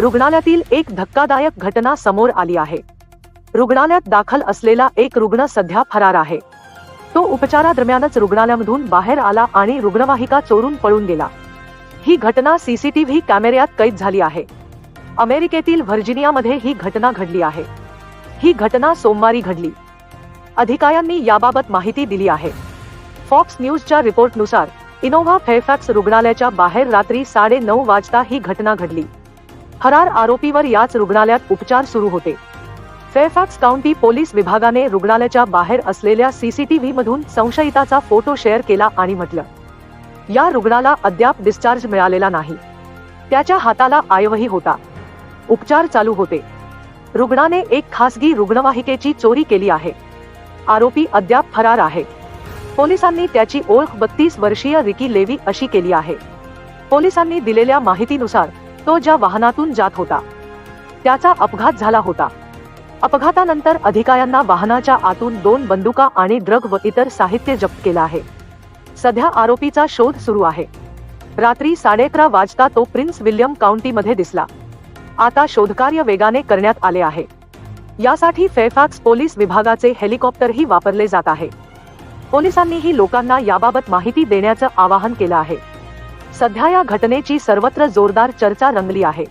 रुग्णालयातील एक धक्कादायक घटना समोर आली आहे. रुग्णालयात दाखल असलेला एक रुग्ण सध्या फरार आहे. तो उपचारादरम्यानच रुग्णालयामधून बाहेर आला आणि रुग्णवाहिका चोरून पळून गेला. ही घटना सीसीटीव्ही कॅमेऱ्यात कैद झाली आहे. अमेरिकेतील व्हर्जिनियामध्ये ही घटना घडली आहे. ही घटना सोमवारी घडली. अधिकाऱ्यांनी याबाबत माहिती दिली आहे. फॉक्स न्यूजच्या रिपोर्टनुसार इनोव्हा फेरफॅक्स रुग्णालयाच्या बाहेर रात्री साडे नऊ वाजता ही घटना घडली. फरार आरोपीवर याच रुग्णालयात उपचार सुरू होते. फेअरफॅक्स काउंटी पोलीस विभागाने रुग्णालयाच्या बाहेर असलेल्या सीसीटीव्ही मधून संशयिताचा फोटो शेअर केला आणि म्हटलं या रुग्णाला अद्याप डिस्चार्ज मिळालेला नाही. त्याच्या हाताला आयवही होता. उपचार चालू होते. रुग्णाने एक खासगी रुग्णवाहिकेची चोरी केली आहे. आरोपी अद्याप फरार आहे. पोलिसांनी त्याची ओळख बत्तीस वर्षीय रिकी लेवी अशी केली आहे. पोलिसांनी दिलेल्या माहितीनुसार तो ज्या वाहनातून जात होता त्याचा अपघात झाला होता. अपघातानंतर अधिकाऱ्यांना वाहनाच्या आतून दोन बंदुका आणि ड्रग व इतर साहित्य जप्त केलं आहे. सध्या आरोपीचा शोध सुरू आहे. रात्री साडेअकरा वाजता तो प्रिन्स विल्यम काउंटीमध्ये दिसला. आता शोधकार्य वेगाने करण्यात आले आहे. यासाठी फेफॅक्स पोलीस विभागाचे हेलिकॉप्टरही वापरले जात आहे. पोलिसांनीही लोकांना याबाबत माहिती देण्याचं आवाहन केलं आहे. सध्या या घटनेची सर्वत्र जोरदार चर्चा रंगली आहे.